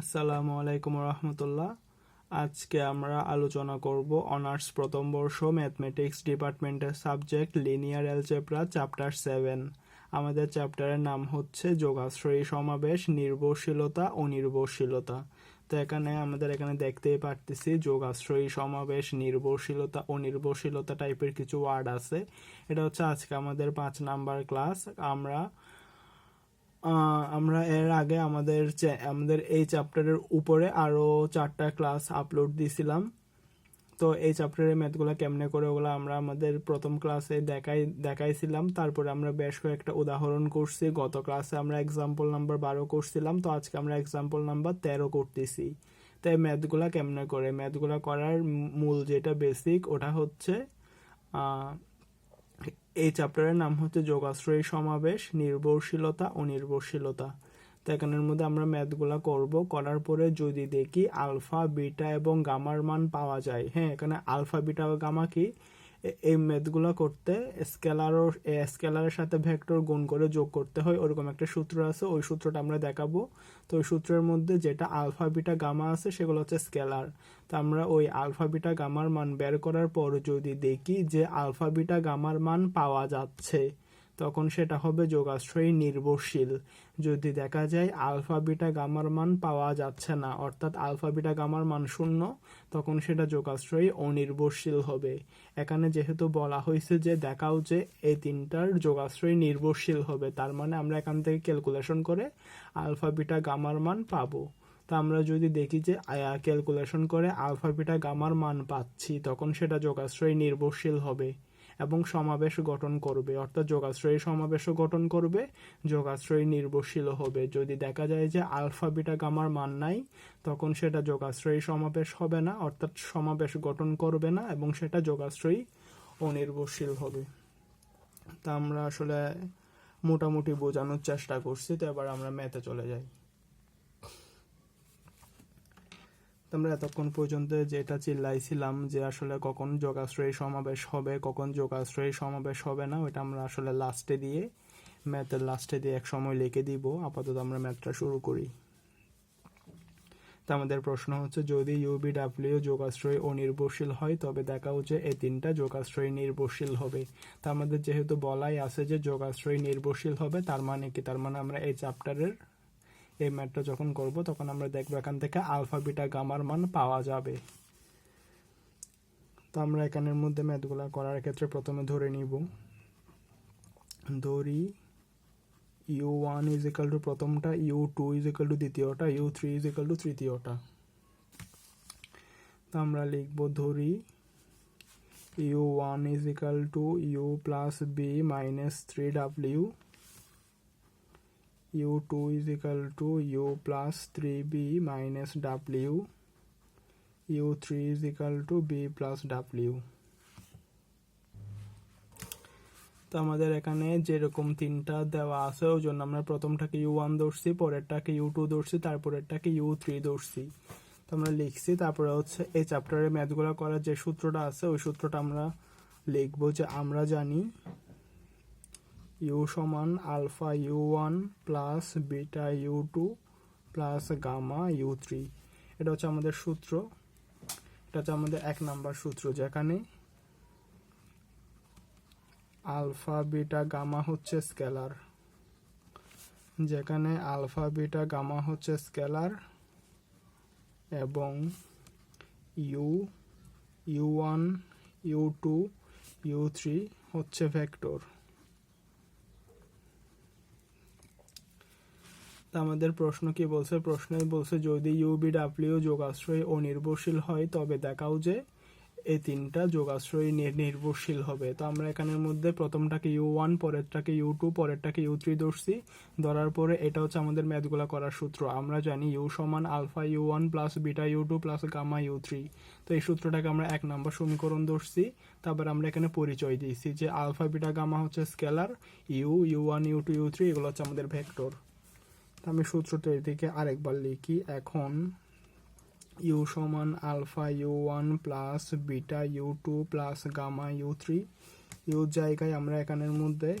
আসসালামু আলাইকুম রহমতুল্লাহ। আজকে আমরা আলোচনা করব অনার্স প্রথম বর্ষ ম্যাথমেটিক্স ডিপার্টমেন্টের subject linear algebra, chapter seven. আমাদের চ্যাপ্টারের নাম হচ্ছে যোগাশ্রয়ী সমাবেশ, নির্ভরশীলতা ও নির্ভরশীলতা। তো এখানে আমাদের এখানে দেখতেই পারতেছি যোগাশ্রয়ী সমাবেশ, নির্ভরশীলতা ও নির্ভরশীলতা টাইপের কিছু ওয়ার্ড আছে। এটা হচ্ছে আজকে আমাদের পাঁচ নাম্বার ক্লাস আমরা আমরা এর আগে আমাদের আমাদের এই চ্যাপ্টারের উপরে আরও চারটা ক্লাস আপলোড দিছিলাম তো এই চ্যাপ্টারের ম্যাথগুলো কেমনে করে ওগুলো আমরা আমাদের প্রথম ক্লাসে দেখাই, দেখাইছিলাম। তারপরে আমরা বেশ কয়েকটা উদাহরণ করছি। গত ক্লাসে আমরা এক্সাম্পল নাম্বার বারো করছিলাম। তো আজকে আমরা এক্সাম্পল নাম্বার তেরো করতেছি। তো এই ম্যাথগুলা কেমনে করে? ম্যাথগুলা করার মূল যেটা বেসিক ওটা হচ্ছে এই চ্যাপ্টারের নাম হচ্ছে যোগাশ্রয়ী সমাবেশ, নির্ভরশীলতা ও নির্ভরশীলতা। তো এখানের মধ্যে আমরা ম্যাথগুলা করব। করার পরে যদি দেখি আলফা, বিটা এবং গামার মান পাওয়া যায় হ্যাঁ এখানে আলফা, বিটা ও গামা কি? এই ম্যাথগুলো করতে স্কেলার ও স্কেলারের সাথে ভেক্টর গুণ করে যোগ করতে হয়। ওরকম একটা সূত্র আছে, ওই সূত্রটা আমরা দেখাবো। তো ওই সূত্রের মধ্যে যেটা আলফা, বিটা, গামা আছে, সেগুলো হচ্ছে স্কেলার। তো আমরা ওই আলফা, বিটা, গামার মান বের করার পর যদি দেখি যে আলফা, বিটা, গামার মান পাওয়া যাচ্ছে তখন সেটা হবে যোগাশ্রয়ী নির্ভরশীল। যদি দেখা যায় আলফা, বিটা, গামার মান পাওয়া যাচ্ছে না, অর্থাৎ আলফা, বিটা, গামার মান শূন্য, তখন সেটা যোগাশ্রয়ী অনির্ভরশীল হবে। এখানে যেহেতু বলা হয়েছে যে দেখাও যে এই তিনটার যোগাশ্রয়ী নির্ভরশীল হবে, তার মানে আমরা এখান থেকে ক্যালকুলেশন করে আলফা, বিটা, গামার মান পাবো। তা আমরা যদি দেখি যে আয়া ক্যালকুলেশন করে আলফা, বিটা, গামার মান পাচ্ছি, তখন সেটা যোগাশ্রয়ী নির্ভরশীল হবে। এবং সমাবেশ গঠন করবে, অর্থাৎ যোগাশ্রয়ী সমাবেশও গঠন করবে, যোগাশ্রয়ী নির্ভরশীল হবে। যদি দেখা যায় যে আলফা, বিটা, গামার মান নাই, তখন সেটা যোগাশ্রয়ী সমাবেশ হবে না, অর্থাৎ সমাবেশ গঠন করবে না এবং সেটা যোগাশ্রয়ী অনির্ভরশীল হবে। তা আমরা আসলে মোটামুটি বোঝানোর চেষ্টা করছি, তো এবার আমরা ম্যাথে চলে যাই তো আমরা এতক্ষণ পর্যন্ত যেটা চিল্লাইছিলাম যে আসলে কখন যোগাশ্রয়ী সমাবেশ হবে, কখন যোগাশ্রয়ী সমাবেশ হবে না ওটা আমরা আসলে লাস্টে দিয়ে, ম্যাথের লাস্টে দিয়ে এক সময় লিখে দিব। আপাতত আমরা ম্যাথটা শুরু করি। তো আমাদের প্রশ্ন হচ্ছে, যদি ইউবি ডাব্লিউ যোগাশ্রয়ী ও নির্ভরশীল হয়, তবে দেখা হচ্ছে এই তিনটা যোগাশ্রয়ী নির্ভরশীল হবে। তা আমাদের যেহেতু বলাই আছে যে যোগাশ্রয়ী নির্ভরশীল হবে, তার মানে কি? তার মানে আমরা এই চ্যাপ্টারের এই ম্যাথটা যখন করব, তখন আমরা দেখব এখান থেকে আলফা, বিটা, গামার মান পাওয়া যাবে। তো আমরা এখানের মধ্যে ম্যাথগুলা করার ক্ষেত্রে প্রথমে ধরে নিব। ধরি U one is equal to প্রথমটা U two is equal to দ্বিতীয়টা U three is equal to তৃতীয়টা। তো আমরা লিখব ধরি U one is equal to U plus B minus three W u2 is equal to u plus 3b minus w. U3 is equal to b plus w. তো আমাদের এখানে যেরকম তিনটা দেওয়া আছে, ওই জন্য আমরা প্রথমটাকে ইউ ওয়ান ধরছি, পরেরটাকে ইউ টু ধরছি, তারপরেরটাকে ইউ থ্রি ধরছি। তো আমরা লিখছি, তারপরে হচ্ছে এই চ্যাপ্টারের ম্যাথগুলো করার যে সূত্রটা আছে, ওই সূত্রটা আমরা লিখব যে আমরা জানি ইউ সমান alpha U one plus beta U two plus gamma U three. এটা হচ্ছে আমাদের সূত্র। এটা হচ্ছে আমাদের এক নাম্বার সূত্র যেখানে আলফা, বিটা, গামা হচ্ছে স্কেলার। যেখানে আলফা, বিটা, গামা হচ্ছে স্কেলার এবং U U one, U two, U three হচ্ছে ভেক্টর। আমাদের প্রশ্ন কি বলছে? প্রশ্নে বলছে, যদি ইউবি ডাব্লিউ যোগাশ্রয়ী ও নির্ভরশীল হয়, তবে দেখাও যে এই তিনটা যোগাশ্রয় নির- নির্ভরশীল হবে। তো আমরা এখানের মধ্যে প্রথমটাকে ইউ ওয়ান পরেরটাকে ইউ টু পরেরটাকে ইউ থ্রি ধরছি। ধরার পরে এটা হচ্ছে আমাদের ম্যাথগুলা করার সূত্র। আমরা জানি ইউ সমান alpha U one plus beta U two plus gamma U three তো এই সূত্রটাকে আমরা এক নম্বর সমীকরণ ধরছি। তারপর আমরা এখানে পরিচয় দিয়েছি যে আলফা, বিটা, গামা হচ্ছে scalar. U U one U two U three এগুলো হচ্ছে আমাদের ভেক্টর। আমি সূত্রটা এদিকে আরেকবার লিখি। এখন ইউ সমান alpha U one plus beta U two plus gamma U three U জায়গায় আমরা এখানের মধ্যে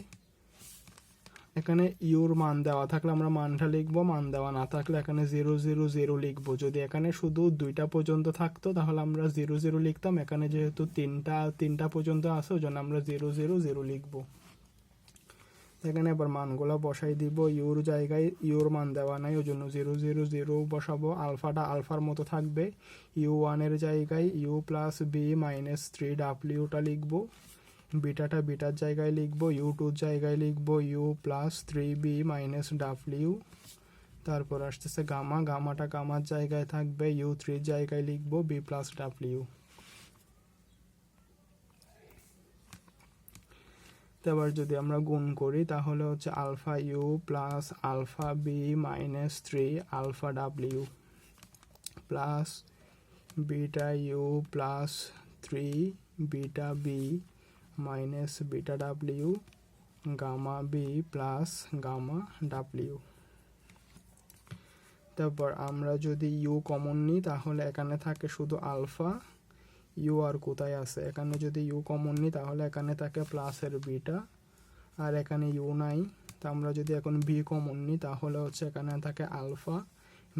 এখানে ইউর মান দেওয়া থাকলে আমরা মানটা লিখব, মান দেওয়া না থাকলে এখানে জিরো জিরো জিরো লিখব। যদি এখানে শুধু দুইটা পর্যন্ত থাকতো, তাহলে আমরা জিরো জিরো লিখতাম। এখানে যেহেতু তিনটা তিনটা পর্যন্ত আছে, ওই জন্য আমরা জিরো জিরো জিরো লিখব। এখানে এবার মানগুলো বসাই দিব। ইউর জায়গায় ইউর মান দেওয়া নাই, ওই জন্য জিরো জিরো জিরো বসাবো। আলফাটা আলফার মতো থাকবে। ইউ ওয়ানের জায়গায় U plus B minus three ডাব্লিউটা লিখব। বিটাটা বিটার জায়গায় লিখব, ইউ টুর জায়গায় লিখব, U plus three B minus W. তারপর আসতেছে গামা, গামাটা গামার জায়গায় থাকবে, ইউ থ্রির জায়গায় লিখব, বি প্লাস ডাব্লিউ। এবার যদি আমরা গুণ করি, তাহলে হচ্ছে alpha U plus alpha B minus three alpha W plus beta U plus three beta B minus beta W gamma B plus gamma W. তারপর আমরা যদি ইউ কমন নিই, তাহলে এখানে থাকে শুধু আলফা ইউ আর কোথায় আছে? এখানে যদি ইউ কমন নিই, তাহলে এখানে থাকে প্লাসের বিটা আর এখানে ইউ নাই। তা আমরা যদি এখন বি কমন নিই, তাহলে হচ্ছে এখানে থাকে আলফা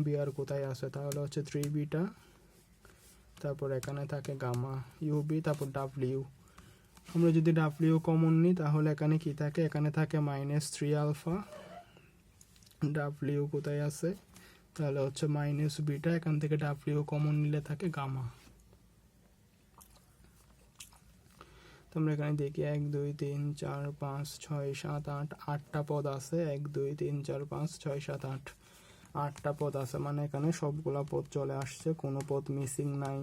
বি আর কোথায় আছে? তাহলে হচ্ছে থ্রি বিটা তারপর এখানে থাকে গামা ইউ বি তারপর ডাব্লিউ আমরা যদি ডাব্লিউ কমন নিই, তাহলে এখানে কি থাকে? এখানে থাকে মাইনাস থ্রি আলফা ডাব্লিউ কোথায় আছে? তাহলে হচ্ছে মাইনাস বিটা এখান থেকে ডাব্লিউ কমন নিলে থাকে গামা তো আমরা এখানে দেখি, এক, দুই, তিন, চার, পাঁচ, ছয়, সাত, আট, আটটা পদ আছে। এক, দুই, তিন, চার, পাঁচ, ছয়, সাত, আট। আটটা পদ আছে মানে এখানে সবগুলা পদ চলে আসছে, কোনো পদ মিসিং নাই।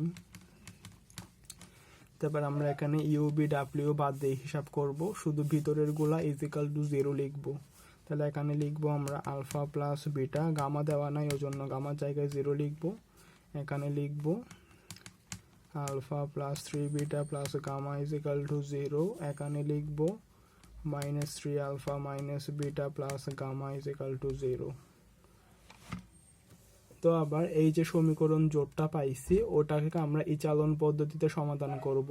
তারপর আমরা এখানে ইউবি ডাব্লিউ বাদ দিয়ে হিসাব করব, শুধু ভিতরেরগুলা ইজিক্যাল টু জিরো লিখব। তাহলে এখানে লিখব আমরা আলফা প্লাস বিটা গামা দেওয়া নাই ওই জন্য গামার জায়গায় জিরো লিখব। এখানে লিখব alpha plus three beta plus gamma is equal to zero. এখানে লিখব, minus three alpha minus beta plus gamma is equal to zero. তো আবার এই যে সমীকরণ জোটটা পাইছি, ওটাকে আমরা ইচালন পদ্ধতিতে সমাধান করব।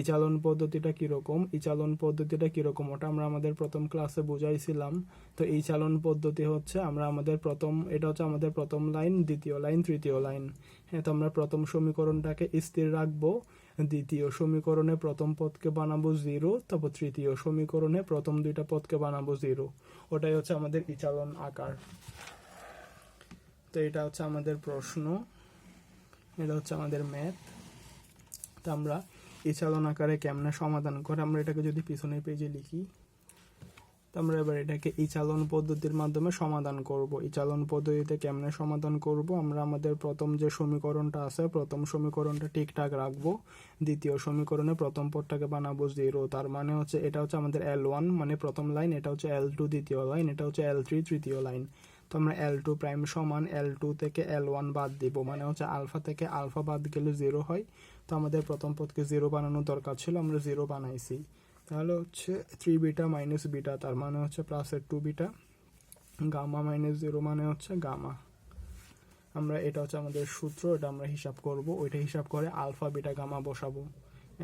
ইচালন পদ্ধতিটা কীরকম? ইচালন পদ্ধতিটা কীরকম? ওটা আমরা আমাদের প্রথম ক্লাসে বুঝাইছিলাম। তো এই চালন পদ্ধতি হচ্ছে আমরা আমাদের প্রথম, এটা হচ্ছে আমাদের প্রথম লাইন দ্বিতীয় লাইন তৃতীয় লাইন হ্যাঁ তো আমরা প্রথম সমীকরণটাকে স্থির রাখব। দ্বিতীয় সমীকরণে প্রথম পদকে বানাবো জিরো তারপর তৃতীয় সমীকরণে প্রথম দুইটা পদকে বানাবো জিরো ওটাই হচ্ছে আমাদের ইচালন আকার। তো এটা হচ্ছে আমাদের প্রশ্ন। এটা হচ্ছে আমাদের ম্যাথ তো আমরা এই চালন আকারে কেমনে সমাধান করে আমরা এটাকে যদি পিছনের পেজে লিখি, তো আমরা এবার এটাকে এই চালন পদ্ধতির মাধ্যমে সমাধান করব। এই চালন পদ্ধতিতে কেমনে সমাধান করব? আমরা আমাদের প্রথম যে সমীকরণটা আছে, প্রথম সমীকরণটা ঠিকঠাক রাখব। দ্বিতীয় সমীকরণে প্রথম পদটাকে বানাবো জিরো তার মানে হচ্ছে এটা হচ্ছে আমাদের এল ওয়ান মানে প্রথম লাইন এটা হচ্ছে এল টু দ্বিতীয় লাইন এটা হচ্ছে এল থ্রি তৃতীয় লাইন তো আমরা এল টু প্রাইম সমান এল টু থেকে এল ওয়ান বাদ দিব। মানে হচ্ছে আলফা থেকে আলফা বাদ গেলে জিরো হয়। তো আমাদের প্রথম পদকে জিরো বানানোর দরকার ছিল, আমরা জিরো বানাইছি। তাহলে হচ্ছে থ্রি বিটা মাইনাস বিটা তার মানে হচ্ছে প্লাসের two beta gamma minus zero মানে হচ্ছে গামা আমরা এটা হচ্ছে আমাদের সূত্র, এটা আমরা হিসাব করব। ওইটা হিসাব করে আলফা বিটা গামা বসাবো।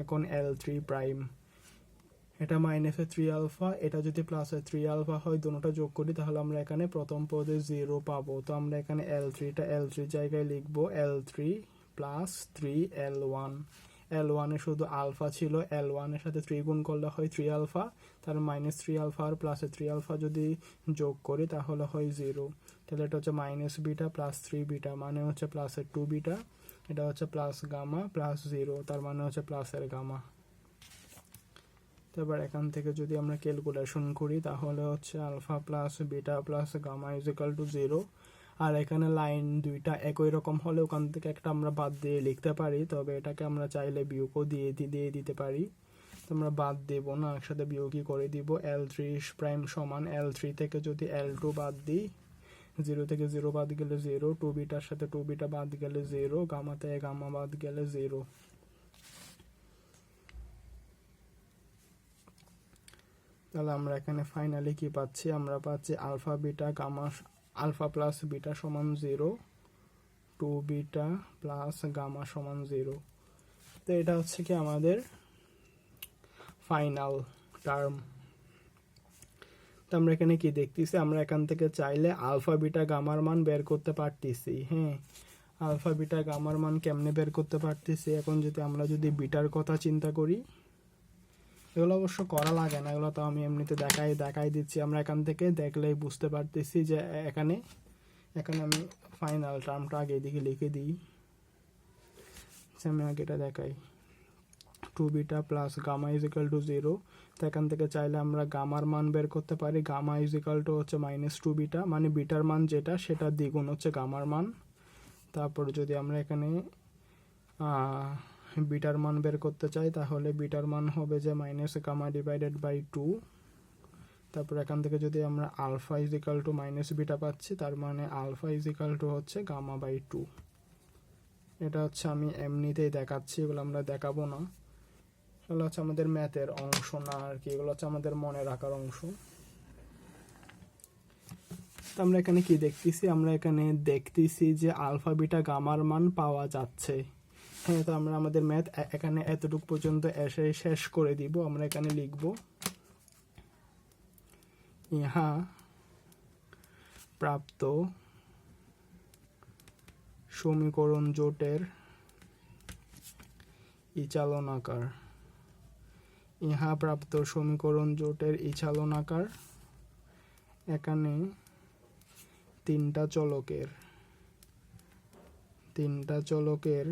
এখন এল থ্রি প্রাইম এটা মাইনাসে থ্রি আলফা এটা যদি প্লাসে থ্রি আলফা হয়, দুটোটা যোগ করি, তাহলে আমরা এখানে প্রথম পদে জিরো পাবো। তো আমরা এখানে এল থ্রিটা এল থ্রি জায়গায় লিখব L three plus three L one L ওয়ানে শুধু আলফা ছিল এল ওয়ানের সাথে থ্রি গুণ করলে হয় থ্রি আলফা তার মাইনাস থ্রি আলফা আর প্লাসে থ্রি আলফা যদি যোগ করি, তাহলে হয় জিরো তাহলে এটা হচ্ছে minus beta plus three beta মানে হচ্ছে প্লাসের টু বিটা এটা হচ্ছে প্লাস গামা প্লাস জিরো তার মানে হচ্ছে প্লাসের গামা তো এবার এখান থেকে যদি আমরা ক্যালকুলেশন করি, তাহলে হচ্ছে alpha plus beta plus gamma is equal to zero আর এখানে লাইন দুইটা একই রকম হলে ওখান থেকে একটা আমরা বাদ দিয়ে লিখতে পারি, তবে এটাকে আমরা চাইলে বিয়োগও দিয়ে দিয়ে দিতে পারি। আমরা বাদ দেব না, একসাথে বিয়োগই করে দিব। এল থ্রি প্রাইম সমান এল থ্রি থেকে যদি এল টু বাদ দিই জিরো থেকে জিরো বাদ গেলে জিরো টু বিটার সাথে টু বিটা বাদ গেলে জিরো গামা থেকে গামা বাদ গেলে জিরো তাহলে আমরা এখানে ফাইনালি কি পাচ্ছি? আমরা পাচ্ছি alpha beta gamma alpha plus beta সমান zero two beta plus gamma সমান জিরো তো এটা হচ্ছে কি আমাদের ফাইনাল টার্ম তো আমরা এখানে কি দেখতেছি? আমরা এখান থেকে চাইলে আলফা বিটা গামার মান বের করতে পারতেছি হ্যাঁ। আলফা বিটা গামার মান কেমনে বের করতে পারতেছি? এখন যদি আমরা যদি বিটার কথা চিন্তা করি এগুলো অবশ্য করা লাগে না, এগুলো তো আমি এমনিতে দেখাই দেখাই দিচ্ছি। আমরা এখান থেকে দেখলেই বুঝতে পারতেছি যে এখানে এখানে আমি ফাইনাল টার্মটা আগে এদিকে লিখে দিই। আমি আগে এটা দেখাই। Two beta plus gamma is equal to zero তো এখান থেকে চাইলে আমরা গামার মান বের করতে পারি। গামা ইজ ইকাল টু হচ্ছে মাইনাস টু বিটা মানে বিটার মান যেটা, সেটা দ্বিগুণ হচ্ছে গামার মান। তারপর যদি আমরা এখানে বিটার মান বের করতে চাই, তাহলে বিটার মান হবে যে minus gamma divided by two তারপর এখান থেকে যদি আমরা alpha is equal to minus beta পাচ্ছি, তার মানে আলফা ইজ ইকাল টু হচ্ছে গামা বাই টু এটা হচ্ছে আমি এমনিতেই দেখাচ্ছি, এগুলো আমরা দেখাবো না। এগুলো হচ্ছে আমাদের ম্যাথের অংশ না আর কি, এগুলো হচ্ছে আমাদের মনে রাখার অংশ। তো আমরা এখানে কি দেখতেছি? আমরা এখানে দেখতেছি যে আলফা বিটা গামার মান পাওয়া যাচ্ছে। হ্যাঁ তো আমরা আমাদের ম্যাথ এখানে এতটুকু পর্যন্ত এসে শেষ করে দিব। আমরা এখানে লিখব। ইহা প্রাপ্ত সমীকরণ জোটের ইচালনাকার। ইহা প্রাপ্ত সমীকরণ জোটের ইচালনাকার। এখানে তিনটা চলকের তিনটা চলকের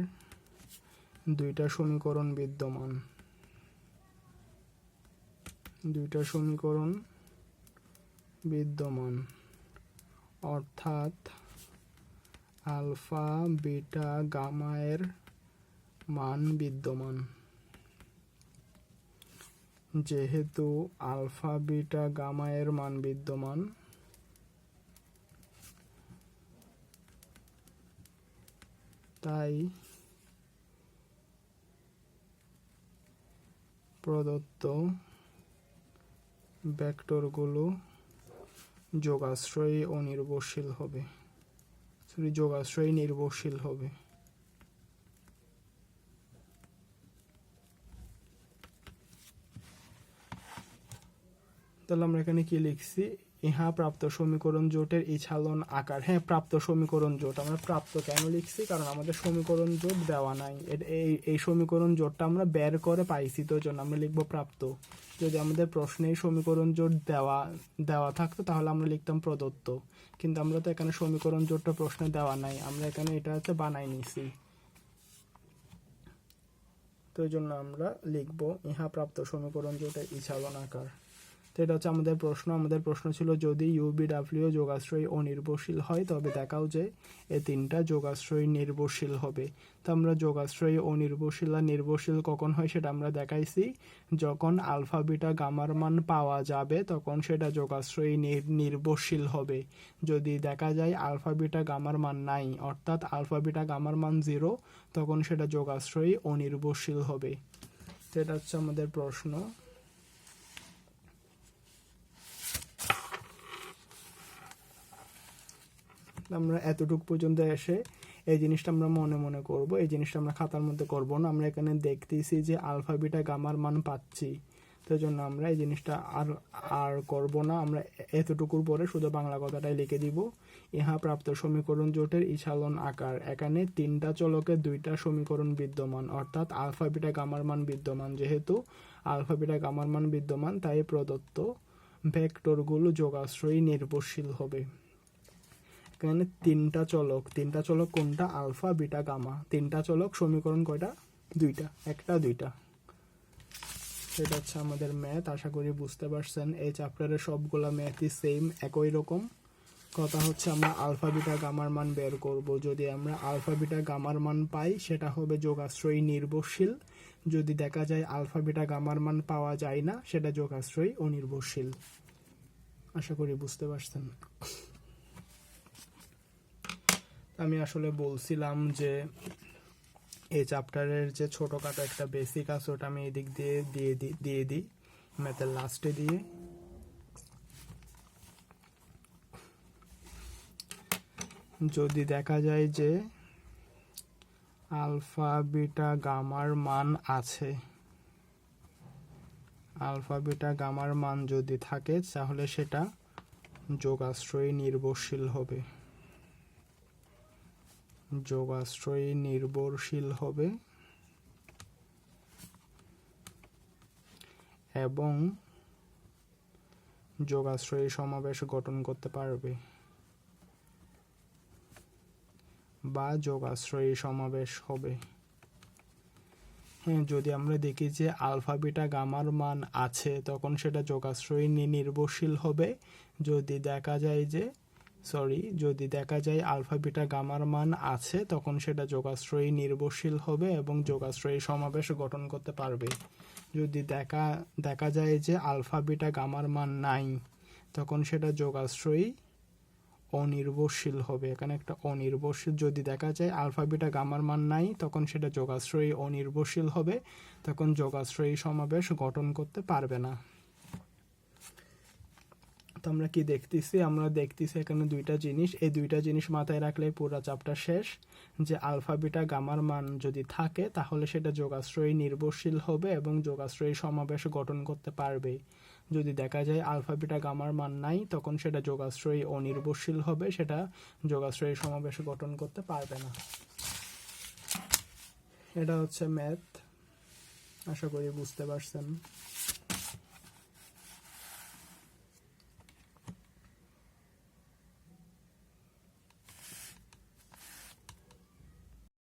দুইটা সমীকরণ বিদ্যমান। দুইটা সমীকরণ বিদ্যমান। অর্থাৎ আলফা, বিটা, গামা এর মান বিদ্যমান। যেহেতু আলফা, বিটা, গামা এর মান বিদ্যমান, তাই প্রদত্ত ব্যাক্টরগুলো যোগাশ্রয়ী ও নির্ভরশীল হবে। সরি যোগাশ্রয়ী, নির্ভরশীল হবে। তাহলে আমরা এখানে কি লিখছি? ইহা প্রাপ্ত সমীকরণ জোটের ইছালন আকার। হ্যাঁ প্রাপ্ত সমীকরণ জোট। আমরা প্রাপ্ত কেন লিখছি? কারণ আমাদের সমীকরণ জোট দেওয়া নাই। এই এই সমীকরণ জোটটা আমরা বের করে পাইছি তো জন্য আমরা লিখব প্রাপ্ত। যদি আমাদের প্রশ্নে সমীকরণ জোট দেওয়া দেওয়া থাকতো, তাহলে আমরা লিখতাম প্রদত্ত। কিন্তু আমরা তো এখানে সমীকরণ জোটটা প্রশ্নে দেওয়া নাই। আমরা এখানে এটা হচ্ছে বানাই নিছি। তো জন্য আমরা লিখব ইহা প্রাপ্ত সমীকরণ জোটের ইছালন আকার। তো এটা হচ্ছে আমাদের প্রশ্ন। আমাদের প্রশ্ন ছিল যদি ইউবি ডাব্লিউ যোগাশ্রয়ী ও নির্ভরশীল হয়, তবে দেখাও যে এ তিনটা যোগাশ্রয়ী নির্ভরশীল হবে। তো আমরা যোগাশ্রয়ী ও নির্ভরশীল আর নির্ভরশীল কখন হয় সেটা আমরা দেখাইছি। যখন আলফা, বিটা, গামার মান পাওয়া যাবে, তখন সেটা যোগাশ্রয়ী নির্ভরশীল হবে। যদি দেখা যায় আলফা, বিটা, গামার মান নাই, অর্থাৎ আলফা, বিটা, গামার মান জিরো, তখন সেটা যোগাশ্রয়ী অনির্ভরশীল হবে। তো এটা হচ্ছে আমাদের প্রশ্ন। আমরা এতটুকু পর্যন্ত এসে এই জিনিসটা আমরা মনে মনে করব, এই জিনিসটা আমরা খাতার মধ্যে করব না। আমরা এখানে দেখতেছি যে আলফা, বিটা, গামার মান পাচ্ছি। তো জন্য আমরা এই জিনিসটা আর আর করব না। আমরা এতটুকুর পরে শুধু বাংলা কথাটাই লিখে দিব। ইহা প্রাপ্ত সমীকরণ জোটের ইছালন আকার। এখানে তিনটা চলকে দুইটা সমীকরণ বিদ্যমান, অর্থাৎ আলফা, বিটা, গামার মান বিদ্যমান। যেহেতু আলফা, বিটা, গামার মান বিদ্যমান, তাই প্রদত্ত ভেক্টরগুলো যোগাশ্রয়ী নির্ভরশীল হবে। এখানে তিনটা চলক। তিনটা চলক কোনটা? Alpha, beta, gamma. তিনটা চলক, সমীকরণ কয়টা? দুইটা, একটা, দুইটা। সেটা হচ্ছে আমাদের ম্যাথ আশা করি বুঝতে পারছেন। এই চ্যাপ্টারের সবগুলা ম্যাথই সেম একই রকম। কথা হচ্ছে আমরা আলফা, বিটা, গামার মান বের করব। যদি আমরা আলফা, বিটা, গামার মান পাই, সেটা হবে যোগাশ্রয়ী নির্ভরশীল। যদি দেখা যায় আলফা, বিটা, গামার মান পাওয়া যায় না, সেটা যোগাশ্রয়ী অনির্ভরশীল। আশা করি বুঝতে পারছেন। আমি আসলে বলছিলাম যে, এই চ্যাপ্টারের যে ছোটোখাটো একটা বেসিক আছে, ওটা আমি এদিক দিয়ে দিয়ে দিই দিয়ে দিই ম্যাথের লাস্টে দিয়ে। যদি দেখা যায় যে আলফা বিটা গামার মান আছে আলফা বিটা গামার মান যদি থাকে, তাহলে সেটা যোগাশ্রয়ী নির্ভরশীল হবে। যোগাশ্রয়ী নির্ভরশীল হবে এবং যোগাশ্রয়ী সমাবেশ গঠন করতে পারবে বা যোগাশ্রয়ী সমাবেশ হবে। হ্যাঁ যদি আমরা দেখি যে আলফা, বিটা, গামার মান আছে, তখন সেটা যোগাশ্রয়ী নির্ভরশীল হবে। যদি দেখা যায় যে সরি, যদি দেখা যায় আলফা, বিটা, গামার মান আছে, তখন সেটা যোগাশ্রয়ী নির্ভরশীল হবে এবং যোগাশ্রয়ী সমাবেশ গঠন করতে পারবে। যদি দেখা দেখা যায় যে আলফা, বিটা, গামার মান নাই, তখন সেটা যোগাশ্রয়ী অনির্ভরশীল হবে। এখানে একটা অনির্ভরশীল, যদি দেখা যায় আলফা, বিটা, গামার মান নাই, তখন সেটা যোগাশ্রয়ী অনির্ভরশীল হবে, তখন যোগাশ্রয়ী সমাবেশ গঠন করতে পারবে না। তো আমরা কি দেখতেছি? আমরা দেখতেছি এখানে দুইটা জিনিস। এই দুইটা জিনিস মাথায় রাখলে পুরো চাপটা শেষ। যে আলফা, বিটা, গামার মান যদি থাকে, তাহলে সেটা যোগাশ্রয়ী নির্ভরশীল হবে এবং যোগাশ্রয়ী সমাবেশ গঠন করতে পারবে যদি দেখা যায় আলফা, বিটা, গামার মান নাই, তখন সেটা যোগাশ্রয়ী অনির্ভরশীল হবে, সেটা যোগাশ্রয়ী সমাবেশ গঠন করতে পারবে না। এটা হচ্ছে ম্যাথ আশা করি বুঝতে পারছেন।